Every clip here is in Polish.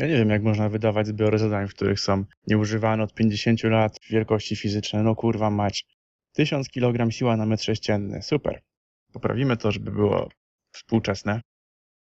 Ja nie wiem, jak można wydawać zbiory zadań, w których są nieużywane od 50 lat wielkości fizyczne. No kurwa mać. 1000 kg siła na metr sześcienny. Super. Poprawimy to, żeby było współczesne.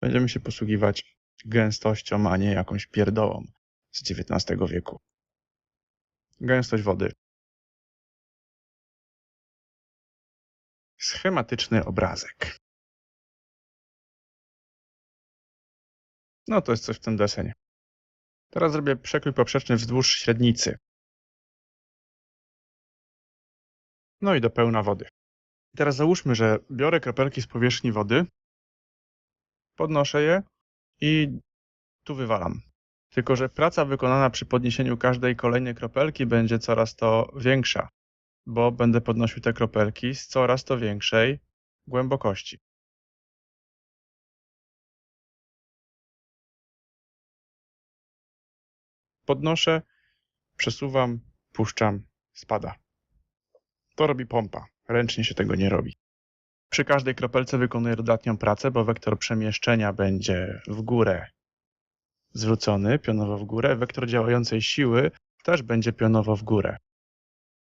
Będziemy się posługiwać gęstością, a nie jakąś pierdołą z XIX wieku. Gęstość wody. Schematyczny obrazek. No to jest coś w tym desenie. Teraz zrobię przekrój poprzeczny wzdłuż średnicy. No i do pełna wody. Teraz załóżmy, że biorę kropelki z powierzchni wody, podnoszę je i tu wywalam. Tylko, że praca wykonana przy podniesieniu każdej kolejnej kropelki będzie coraz to większa, bo będę podnosił te kropelki z coraz to większej głębokości. Podnoszę, przesuwam, puszczam, spada. To robi pompa. Ręcznie się tego nie robi. Przy każdej kropelce wykonuję dodatnią pracę, bo wektor przemieszczenia będzie w górę zwrócony, pionowo w górę. Wektor działającej siły też będzie pionowo w górę.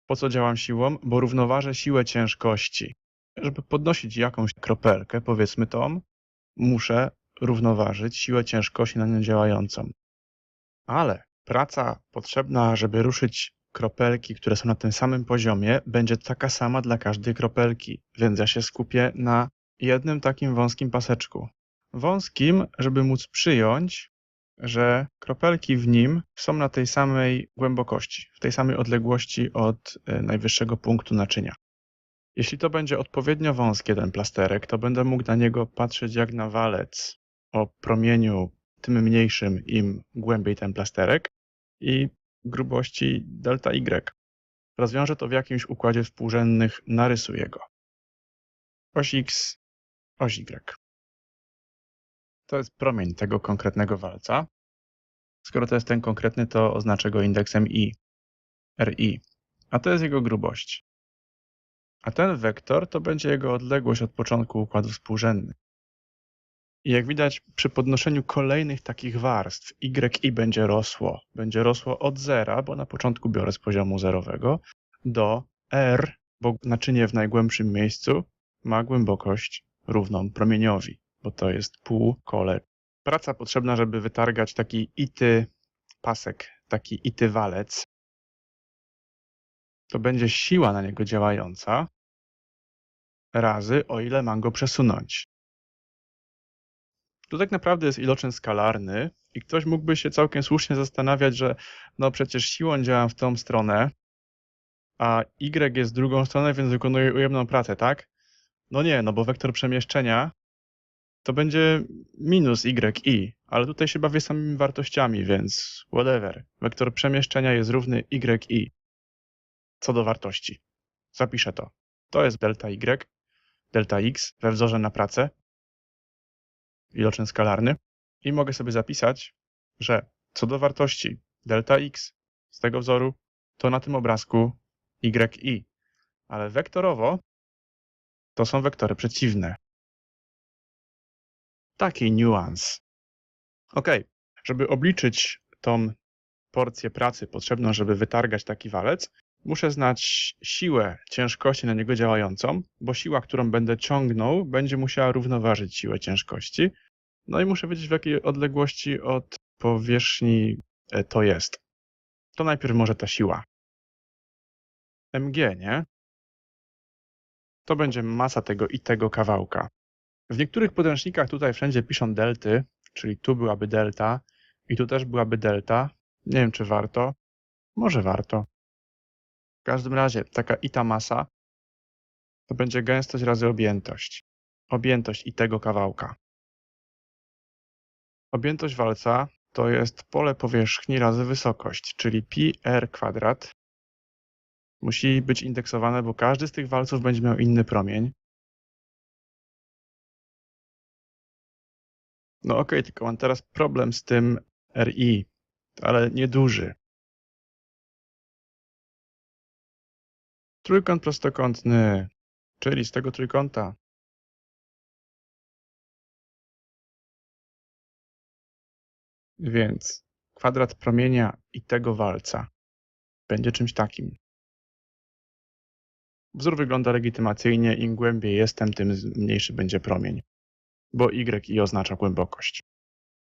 Po co działam siłą? Bo równoważę siłę ciężkości. Żeby podnosić jakąś kropelkę, powiedzmy tą, muszę równoważyć siłę ciężkości na nią działającą. Ale praca potrzebna, żeby ruszyć kropelki, które są na tym samym poziomie, będzie taka sama dla każdej kropelki, więc ja się skupię na jednym takim wąskim paseczku. Wąskim, żeby móc przyjąć, że kropelki w nim są na tej samej głębokości, w tej samej odległości od y, najwyższego punktu naczynia. Jeśli to będzie odpowiednio wąski ten plasterek, to będę mógł na niego patrzeć jak na walec o promieniu tym mniejszym, im głębiej ten plasterek i grubości delta Y. Rozwiążę to w jakimś układzie współrzędnych, narysuję go. Oś X, oś Y. To jest promień tego konkretnego walca. Skoro to jest ten konkretny, to oznaczę go indeksem i, RI, a to jest jego grubość. A ten wektor to będzie jego odległość od początku układu współrzędnych. I jak widać, przy podnoszeniu kolejnych takich warstw y będzie rosło. Będzie rosło od zera, bo na początku biorę z poziomu zerowego, do r, bo naczynie w najgłębszym miejscu ma głębokość równą promieniowi, bo to jest pół kole. Praca potrzebna, żeby wytargać taki ity pasek, taki ity walec, to będzie siła na niego działająca razy o ile mam go przesunąć. Tu tak naprawdę jest iloczyn skalarny i ktoś mógłby się całkiem słusznie zastanawiać, że no przecież siłą działam w tą stronę, a y jest drugą stronę, więc wykonuje ujemną pracę, tak? No nie, no bo wektor przemieszczenia to będzie minus yi, ale tutaj się bawię samymi wartościami, więc whatever. Wektor przemieszczenia jest równy yi co do wartości. Zapiszę to. To jest delta y, delta x we wzorze na pracę iloczyn skalarny i mogę sobie zapisać, że co do wartości delta x z tego wzoru, to na tym obrazku yi, ale wektorowo to są wektory przeciwne. Taki niuans. Ok, żeby obliczyć tą porcję pracy potrzebną, żeby wytargać taki walec, muszę znać siłę ciężkości na niego działającą, bo siła, którą będę ciągnął, będzie musiała równoważyć siłę ciężkości. No i muszę wiedzieć, w jakiej odległości od powierzchni e, to jest. To najpierw może ta siła. mg, nie? To będzie masa tego i tego kawałka. W niektórych podręcznikach tutaj wszędzie piszą delty, czyli tu byłaby delta i tu też byłaby delta. Nie wiem, czy warto. Może warto. W każdym razie taka i ta masa to będzie gęstość razy objętość. Objętość i tego kawałka. Objętość walca to jest pole powierzchni razy wysokość, czyli pi r kwadrat. Musi być indeksowane, bo każdy z tych walców będzie miał inny promień. No ok, tylko mam teraz problem z tym RI, ale nieduży. Trójkąt prostokątny, czyli z tego trójkąta Więc kwadrat promienia i tego walca będzie czymś takim. Wzór wygląda legitymacyjnie, im głębiej jestem, tym mniejszy będzie promień, bo y i oznacza głębokość.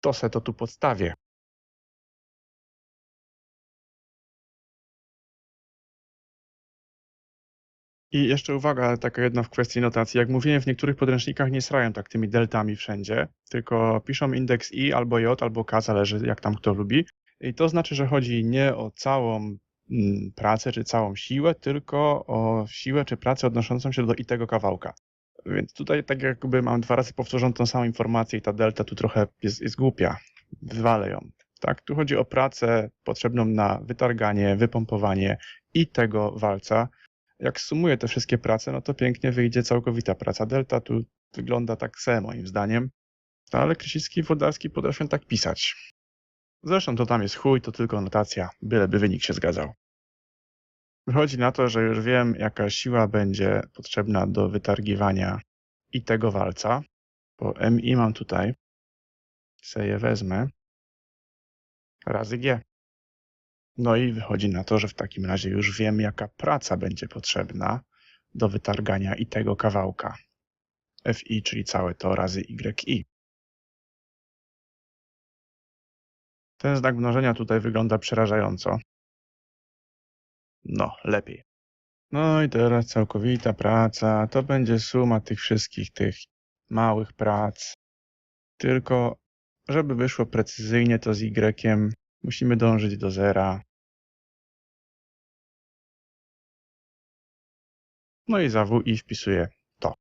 To se to tu podstawię. I jeszcze uwaga, taka jedna w kwestii notacji. Jak mówiłem, w niektórych podręcznikach nie srają tak tymi deltami wszędzie, tylko piszą indeks i albo j, albo k, zależy jak tam kto lubi. I to znaczy, że chodzi nie o całą mm, pracę czy całą siłę, tylko o siłę czy pracę odnoszącą się do i tego kawałka. Więc tutaj tak jakby mam dwa razy powtórzoną tą samą informację i ta delta tu trochę jest, jest głupia. Wywalę ją. Tak, tu chodzi o pracę potrzebną na wytarganie, wypompowanie i tego walca. Jak sumuję te wszystkie prace, no to pięknie wyjdzie całkowita praca delta. Tu wygląda tak se moim zdaniem. No, ale Krysicki i Wodarski potrafią tak pisać. Zresztą to tam jest chuj, to tylko notacja, byleby wynik się zgadzał. Wychodzi na to, że już wiem, jaka siła będzie potrzebna do wytargiwania i tego walca, bo MI mam tutaj, se je wezmę, razy G. No i wychodzi na to, że w takim razie już wiem, jaka praca będzie potrzebna do wytargania i tego kawałka. FI, czyli całe to razy YI. Ten znak mnożenia tutaj wygląda przerażająco. No, lepiej. No i teraz całkowita praca. To będzie suma tych wszystkich tych małych prac. Tylko, żeby wyszło precyzyjnie, to z Y musimy dążyć do zera. No i za WI wpisuję to.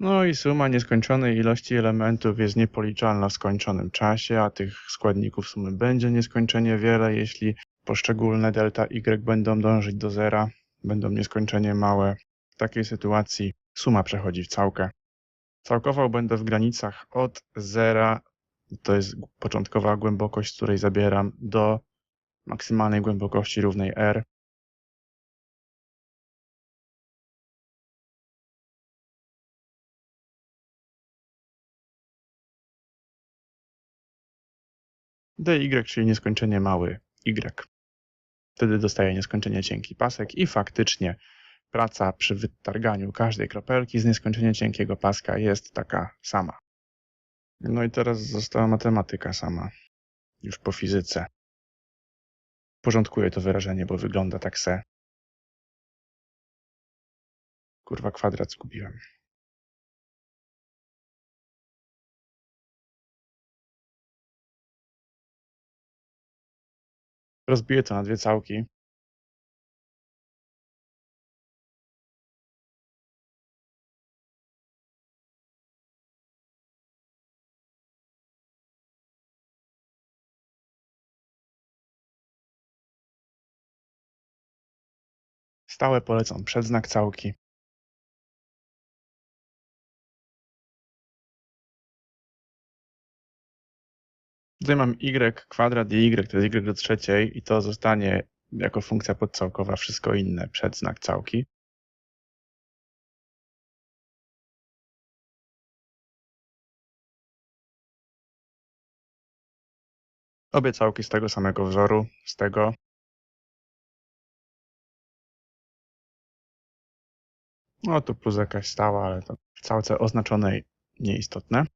No i suma nieskończonej ilości elementów jest niepoliczalna w skończonym czasie, a tych składników sumy będzie nieskończenie wiele, jeśli poszczególne delta y będą dążyć do zera, będą nieskończenie małe. W takiej sytuacji suma przechodzi w całkę. Całkował będę w granicach od zera, to jest początkowa głębokość, z której zabieram, do maksymalnej głębokości równej r. dy, czyli nieskończenie mały y. Wtedy dostaję nieskończenie cienki pasek i faktycznie praca przy wytarganiu każdej kropelki z nieskończenie cienkiego paska jest taka sama. No i teraz została matematyka sama, już po fizyce. Porządkuję to wyrażenie, bo wygląda tak se. Kurwa, kwadrat zgubiłem. Rozbiję to na dwie całki. Stałe polecam przedznak całki. Tutaj mam y kwadrat i y to jest y do trzeciej i to zostanie jako funkcja podcałkowa wszystko inne przed znak całki. Obie całki z tego samego wzoru, z tego. No tu plus jakaś stała, ale to w całce oznaczonej nieistotne.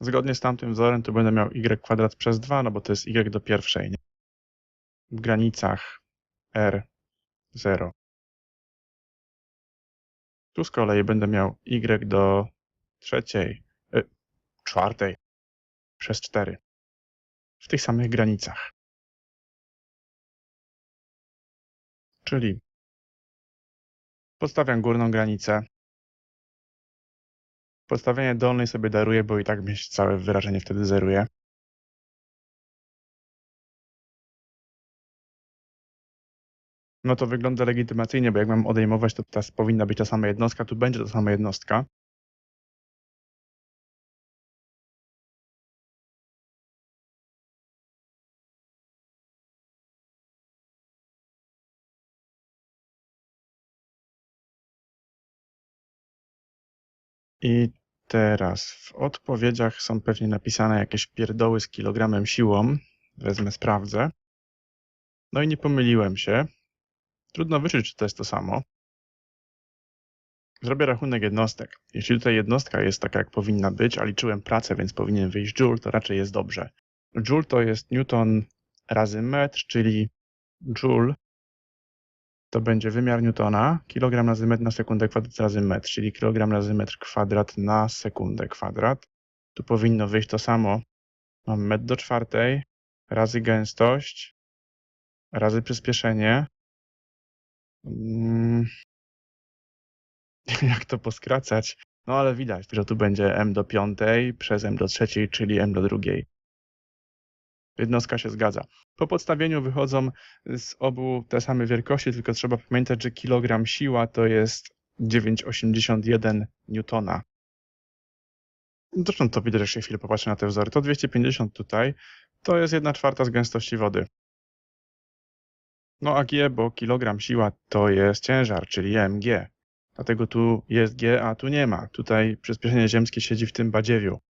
Zgodnie z tamtym wzorem to będę miał y kwadrat przez 2, no bo to jest y do pierwszej. Nie? W granicach r0. Tu z kolei będę miał y do trzeciej, y, czwartej przez 4. W tych samych granicach. Czyli podstawiam górną granicę, Podstawienie dolnej sobie daruję, bo i tak mi się całe wyrażenie wtedy zeruje. No to wygląda legitymacyjnie, bo jak mam odejmować, to ta powinna być ta sama jednostka, tu będzie ta sama jednostka. I Teraz w odpowiedziach są pewnie napisane jakieś pierdoły z kilogramem siłą. Wezmę, sprawdzę. No i nie pomyliłem się. Trudno wyczuć, czy to jest to samo. Zrobię rachunek jednostek. Jeśli tutaj jednostka jest taka, jak powinna być, a liczyłem pracę, więc powinien wyjść joule, to raczej jest dobrze. Joule to jest newton razy metr, czyli joule to będzie wymiar newtona, kilogram razy metr na sekundę kwadrat razy metr, czyli kilogram razy metr kwadrat na sekundę kwadrat. Tu powinno wyjść to samo. Mam metr do czwartej razy gęstość razy przyspieszenie. Mm. Jak to poskracać? No ale widać, że tu będzie m do piątej przez m do trzeciej, czyli m do drugiej. Jednostka się zgadza. Po podstawieniu wychodzą z obu te same wielkości, tylko trzeba pamiętać, że kilogram siła to jest 9,81 newtona. Zresztą to widać, jak się chwilę popatrzy na te wzory. To 250 tutaj, to jest 1 czwarta z gęstości wody. No a G, bo kilogram siła to jest ciężar, czyli mg. Dlatego tu jest G, a tu nie ma. Tutaj przyspieszenie ziemskie siedzi w tym badziewiu.